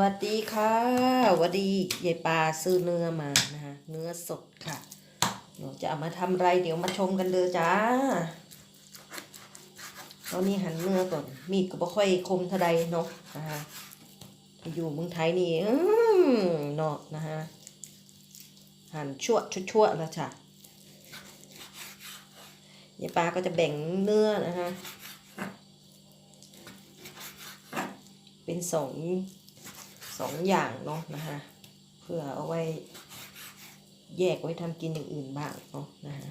วัสดีค่ะสวัสดียายปลาซื้อเนื้อมานะคะเนื้อสดค่ะเดี๋ยวจะเอามาทำไรเดี๋ยวมาชมกันเลยจ้าตอนนี้หั่นเนื้อก่อน มีดก็บ่ค่อยคมเท่าใดเนาะนะคะอยู่เมืองไทยนี่อืมเนาะนะคะหั่นชั่วชั่วแล้วจ้ะยายปลาก็จะแบ่งเนื้อนะคะเป็นสอง สองอย่างเนาะนะคะเพื่อเอาไว้แยกไว้ทำกินอย่างอื่นบ้างเนาะนะคะ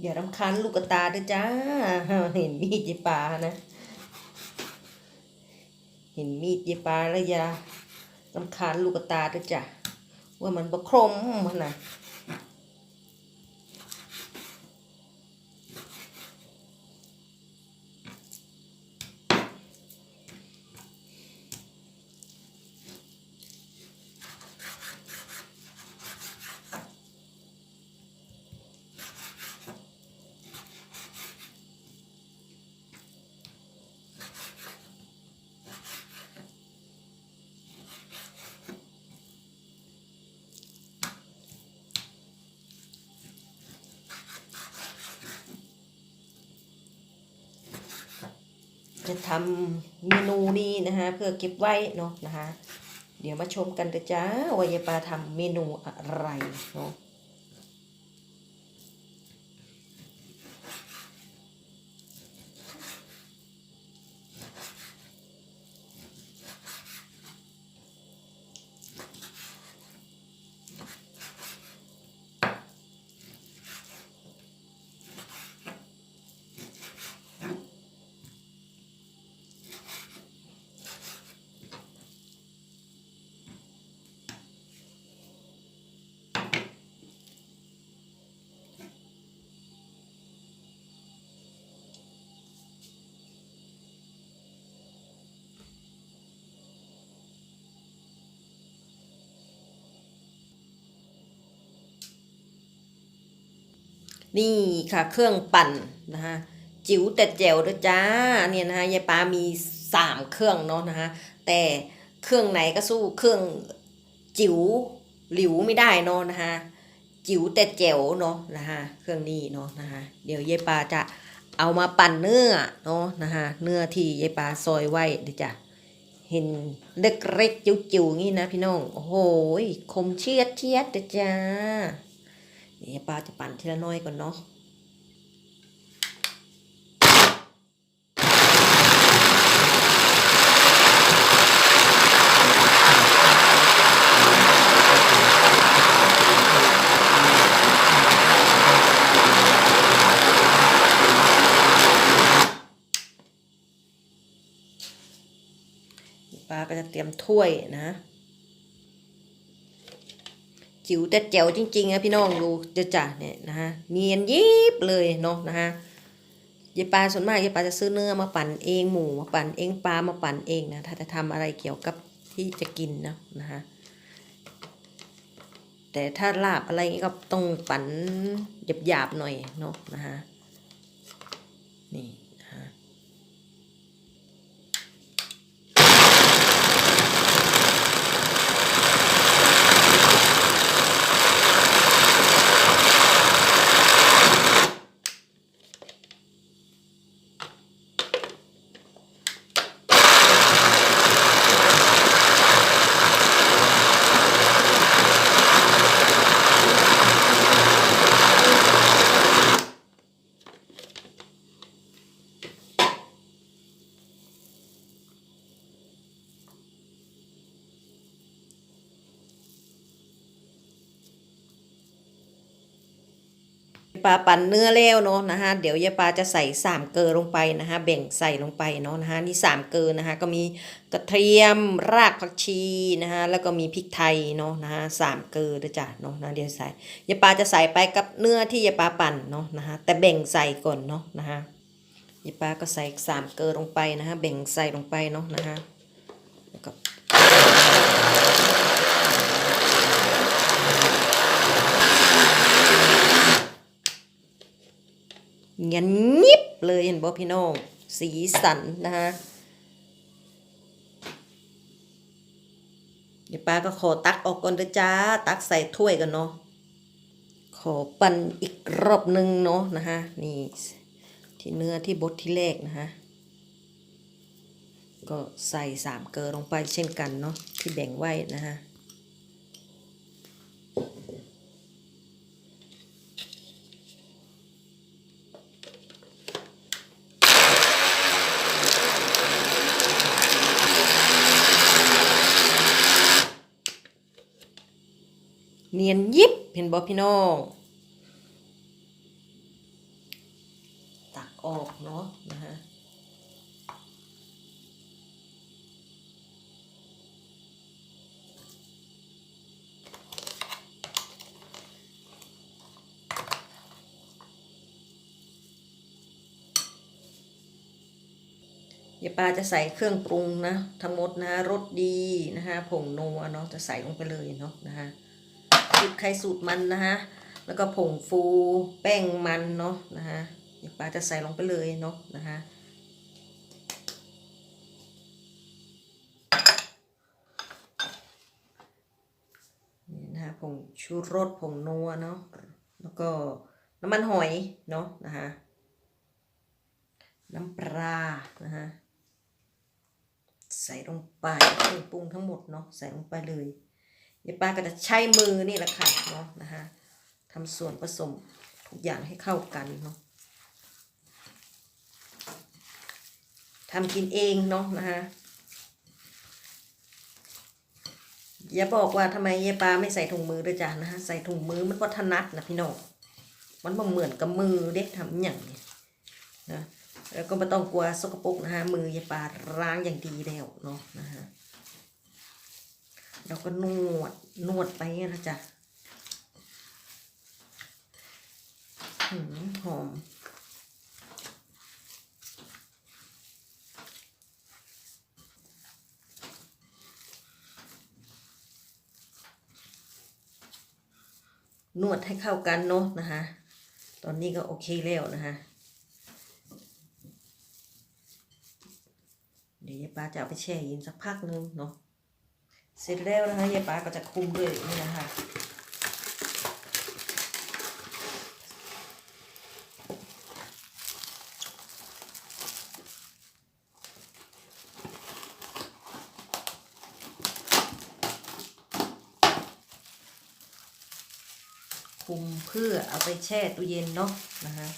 อย่ารำคาญลูกกระตาด้วยจ้า เห็นมีดเยปานะ เห็นมีดเยปลาแล้วอย่ารำคาญลูกกระตาด้วยจ้ะ ว่ามันบะครมมันนะ จะทำเมนูนี้นะคะเพื่อเก็บไว้เนาะนะคะ เดี๋ยวมาชมกันเถอะจ้าว่ายายปลาทำเมนูอะไรเนาะ นี่ค่ะเครื่องปั่นนะคะจิ๋วแต่แจ๋วด้วยจ้าเนี่ยนะคะยายปามีสามเครื่องเนาะนะคะแต่เครื่องไหนก็สู้เครื่องจิ๋วหลิวไม่ได้เนาะนะคะจิ๋วแต่แจ๋วเนาะนะคะเครื่องนี้เนาะนะคะเดี๋ยวยายปาจะเอามาปั่นเนื้อเนาะนะคะเนื้อที่ยายปาซอยไว้เดี๋ยวจ้ะเห็นเล็กๆจิ๋วๆงี้นะพี่น้องโอ้โหคมเชียดเชียดเดจ้า เดี๋ยวปลาจะปั่นทีละน้อยก่อนเนาะปลาก็จะเตรียมถ้วยนะ จิ๋วแต่แจ๋วจริงๆนะพี่น้องดูเดี๋ยวจ้ะเนี่ยนะฮะเนียนยิบเลยเนาะนะฮะยายปลาส่วนมากยายปลาจะซื้อเนื้อมาปั่นเองหมูมาปั่นเองปลามาปั่นเองนะถ้าจะทำอะไรเกี่ยวกับที่จะกินนะนะฮะแต่ถ้าลาบอะไรงี้ก็ต้องปั่นหยาบๆหน่อยเนาะนะฮะนี่ ปลาปั่นเนื้อแล้วเนาะนะฮะเดี๋ยวยายปลาจะใส่สามเกลือลงไปนะฮะแบ่งใส่ลงไปเนาะนะฮะนี่สามเกลือนะฮะก็มีกระเทียมรากผักชีนะฮะแล้วก็มีพริกไทยเนาะนะฮะสามเกลือด้วยจ้ะเนาะนะเดี๋ยวใส่ยายปลาจะใส่ไปกับเนื้อที่ยายปลาปั่นเนาะนะฮะแต่แบ่งใส่ก่อนเนาะนะฮะยายปลาก็ใส่สามเกลือลงไปนะฮะแบ่งใส่ลงไปเนาะนะฮะแล้วก็ ยนยิบ เลยเห็นบ่พี่น้อง สีสันนะคะเดี๋ยวป้าก็ขอตักออกก่อนเด้อจ้า ตักใส่ถ้วยกันเนาะขอปั่นอีกรอบนึงเนาะนะคะนี่ที่เนื้อที่บดที่แรกนะคะก็ใส่สามเกลือลงไปเช่นกันเนาะที่แบ่งไว้นะคะ เนียนยิบ เห็นบ่พี่น้องตักออกเนาะนะฮะเดี๋ยปลาจะใส่เครื่องปรุงนะทั้งหมดนะรสดีนะคะผงนัวเนาะจะใส่ลงไปเลยเนาะนะคะ สูตรใครสูตรมันนะคะแล้วก็ผงฟูแป้งมันเนาะนะคะเดี๋ยวปลาจะใส่ลงไปเลยเนาะนะคะนี่นะคะผงชูรสผงนัวเนาะแล้วก็น้ำมันหอยเนาะนะคะน้ำปลานะคะใส่ลงไปเครื่องปรุงทั้งหมดเนาะใส่ลงไปเลย เดี๋ยวป้าก็จะใช้มือนี่แหละค่ะเนาะนะคะทำส่วนผสมทุกอย่างให้เข้ากันเนาะทำกินเองเนาะนะคะอย่าบอกว่าทำไมเยปาไม่ใส่ถุงมือด้วยจ้ะนะคะใส่ถุงมือมันก็ถนัดนะพี่น้องมันบ่เหมือนกับมือเด็กทำอย่างนี้นะแล้วก็ไม่ต้องกลัวสกปรกนะฮะมือยายปาล้างอย่างดีแล้วเนาะนะฮะ เราก็นวดนวดไปนะจ๊ะหอมนวดให้เข้ากันเนาะนะคะ ตอนนี้ก็โอเคแล้วนะคะเดี๋ยวปลาจะเอาไปแช่เย็นสักพักนึงเนาะ เสร็จแล้วนะคะยายปลาก็จะคลุมด้วยนี่นะคะคลุมเพื่อเอาไปแช่ตู้เย็นเนาะนะคะ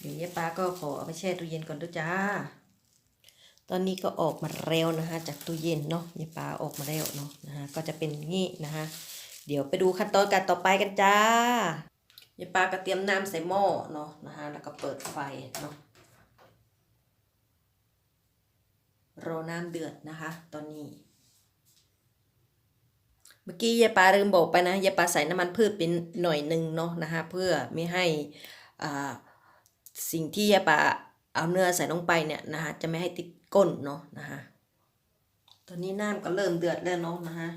เดี๋ยวยายปลาก็ขอเอาไปแช่ตู้เย็นก่อนด้วยจ้า ตอนนี้ก็ออกมาแล้วนะคะจากตู้เย็นเนาะยายปลาออกมาแล้วเนาะนะคะก็จะเป็นงี้นะคะเดี๋ยวไปดูขั้นตอนการต่อไปกันจ้ายายปลาก็เตรียมน้ำใส่หม้อเนาะนะคะแล้วก็เปิดไฟเนาะรอน้ำเดือดนะคะ ตอนนี้ เมื่อกี้ยายปลาลืมบอกไปนะยายปลาใส่น้ำมันพืชเป็นหน่อยหนึ่งเนาะนะคะเพื่อไม่ให้อ่าสิ่งที่ยายปลาเอาเนื้อใส่ลงไปเนี่ยนะคะจะไม่ให้ติด ก้นเนาะนะคะตอนนี้น้ำก็เริ่มเดือดแล้วเนาะนะคะ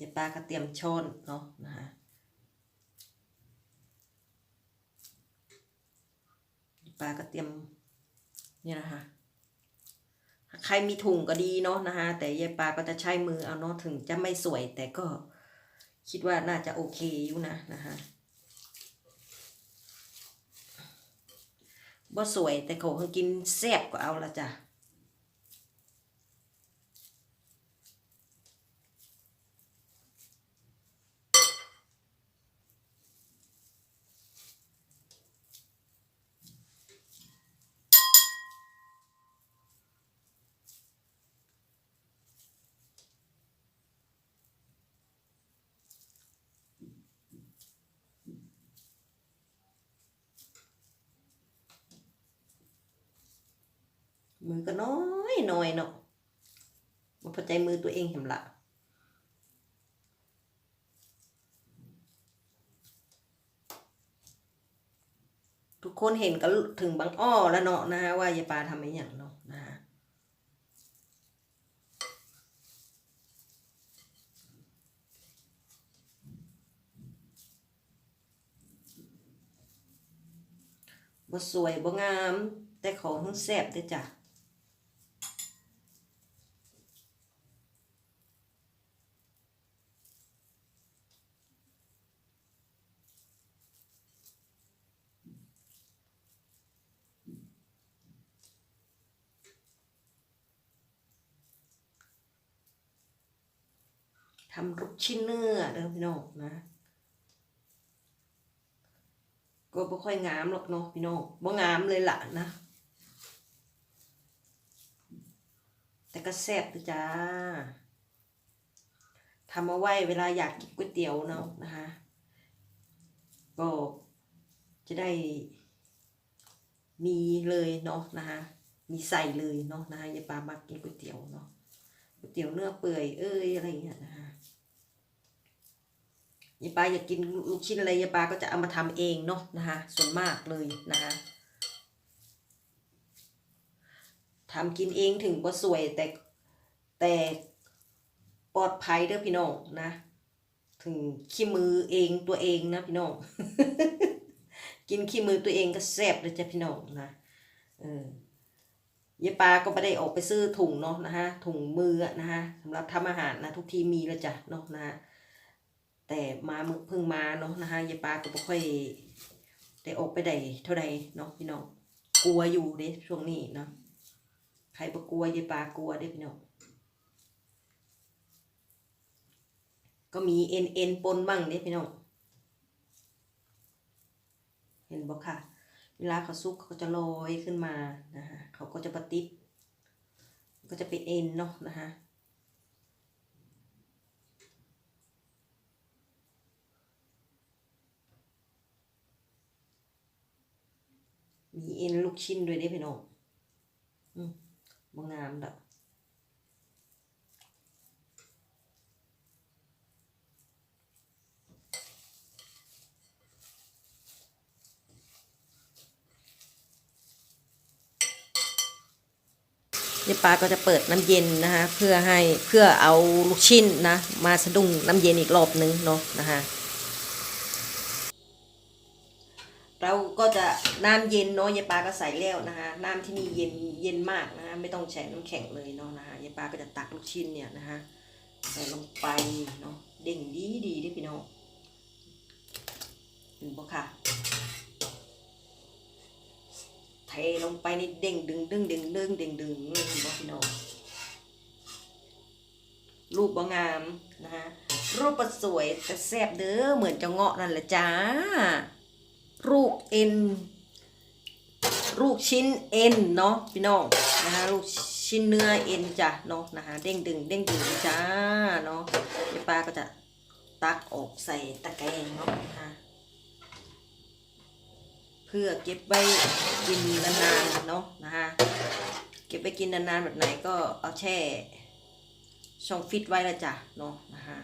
ยายปลาก็เตรียมช้อนเนาะนะคะยายปลาก็เตรียมเนี่ยนะคะใครมีถุงก็ดีเนาะนะคะแต่ยายปลาก็จะใช้มือเอาเนาะถึงจะไม่สวยแต่ก็คิดว่าน่าจะโอเคอยู่นะนะคะบ่สวยแต่เขากินแซ่บก็เอาละจ้ะ มือก็น้อยน้อยเนาะมาพอใจมือตัวเองเห็นละทุกคนเห็นก็ถึงบางอ้อแล้วเนาะนะฮะว่ายายปลาทำไอ้อย่างเนาะนะฮะบ่สวยบ่งาม แต่ของทั้งแซ่บเด้จ้ะ ทำลูกชิ้นเนื้อเด้อพี่น้องนะก็บ่ค่อยงามหรอกเนาะพี่น้องบ่งามเลยล่ะนะ แต่ก็แซ่บด้วยจ้าทำเอาไว้เวลาอยากกินก๋วยเตี๋ยวเนาะนะคะก็จะได้มีเลยเนาะนะคะ มีใส่เลยเนาะนะคะยายปลามักกินก๋วยเตี๋ยวเนาะก๋วยเตี๋ยวเนื้อเปื่อยเอ้ยอะไรอย่างเงี้ยนะคะ ยายปลาอยากกินลูกชิ้นอะไรยายปลาก็จะเอามาทำเองเนาะนะคะส่วนมากเลยนะคะทำกินเองถึงบ่สวยแต่แต่ปลอดภัยเด้อพี่น้องนะ ถึงขี้มือเองตัวเองนะพี่น้องกินขี้มือตัวเองก็แซ่บเลยจ้ะพี่น้องนะเออยายปลาก็ไม่ได้ออกไปซื้อถุงเนาะนะฮะถุงมือนะฮะสำหรับทำอาหารนะทุกทีมีแล้วจ้ะเนาะนะฮะ แต่มามึเพิ่งมาเนาะนะฮะยายปลาก็ไม่ค่อยได้ออกไปได้เท่าใดเนาะพี่น้องกลัวอยู่เด้ช่วงนี้เนาะใครบ่กลัวยายปลากลัวเด้พี่น้องก็มีเอ็นเอ็นปนบ้างเด้พี่น้องเห็นบอกค่ะ เวลาเขาซุกเขาก็จะลอยขึ้นมานะฮะเขาก็จะปฏิบก็จะเป็นเอ็นเนาะนะฮะ มีเอ็นลูกชิ้นด้วยเด้พี่น้องอืมบางงามดอกยายปลาก็จะเปิดน้ำเย็นนะคะเพื่อให้เพื่อเอาลูกชิ้นนะมาสะดุ้งน้ำเย็นอีกรอบนึงเนาะนะคะ เราก็จะน้ำเย็นเนาะยายปลาก็ใส่แล้วนะคะน้ำที่นี่เย็นเย็นมากนะคะไม่ต้องแช่น้ำแข็งเลยเนาะนะคะยายปลาก็จะตักลูกชิ้นเนี่ยนะคะใส่ลงไปเนาะเด้งดีดีด้อพี่น้องเห็นปะค่ะเทลงไปนี่เด้งดึงดึงดึงดึงดึงดึงเลยเห็นปะพี่น้องรูปบ่งามนะคะรูปประสวยแต่แซ่บเด้อเหมือนจะเงาะนั่นแหละจ้า ลูกเอ็น ลูกชิ้นเอ็นเนาะพี่น้องนะคะลูกชิ้นเนื้อเอ็นจ้ะเนาะนะคะเด้งดึงเด้งดึงจ้าเนาะเดี๋ยวป้าก็จะตักออกใส่ตะแกรงเนาะนะคะเพื่อเก็บไว้กินนานๆเนาะนะคะเก็บไปกินนานๆแบบไหนก็เอาแช่ช่องฟิตไว้ละจ้ะเนาะนะคะ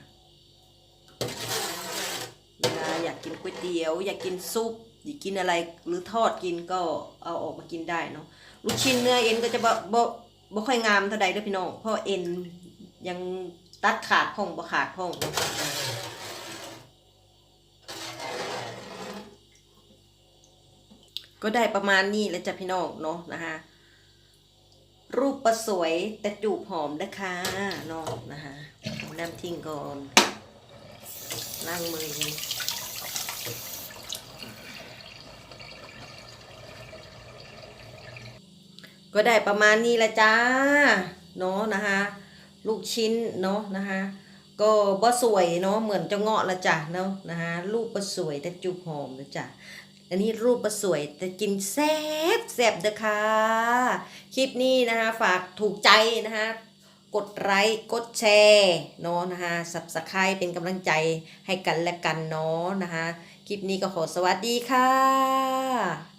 เวลาอยากกินก๋วยเตี๋ยว อยากกินซุป อยากกินอะไรหรือทอดกินก็เอาออกมากินได้เนาะลูกชิ้นเนื้อเอ็นก็จะบ่บ่บ่ค่อยงามเท่าใดเด้อพี่น้องเพราะเอ็นยังตัดขาดพ่องบ่ขาดพ่องก็ได้ประมาณนี้แล้วจ้ะพี่น้องเนาะนะคะรูปประสวยแต่จูบหอมนะคะเนาะนะคะน้ำทิ้งก่อนล้างมือ ก็ได้ประมาณนี้ละจ้าเนาะนะคะลูกชิ้นเนาะนะคะก็บ่สวยเนาะเหมือนจะเงาะละจ้ะเนาะนะคะรูปบ่สวยแต่จุบหอมนะจ้ะอันนี้รูปบ่สวยแต่กินแซ่บแซ่บเด้อค่ะ คลิปนี้นะคะฝากถูกใจนะคะกดไลค์กดแชร์เนาะนะคะสับสไครเป็นกำลังใจให้กันและกันเนาะนะคะคลิปนี้ก็ขอสวัสดีค่ะ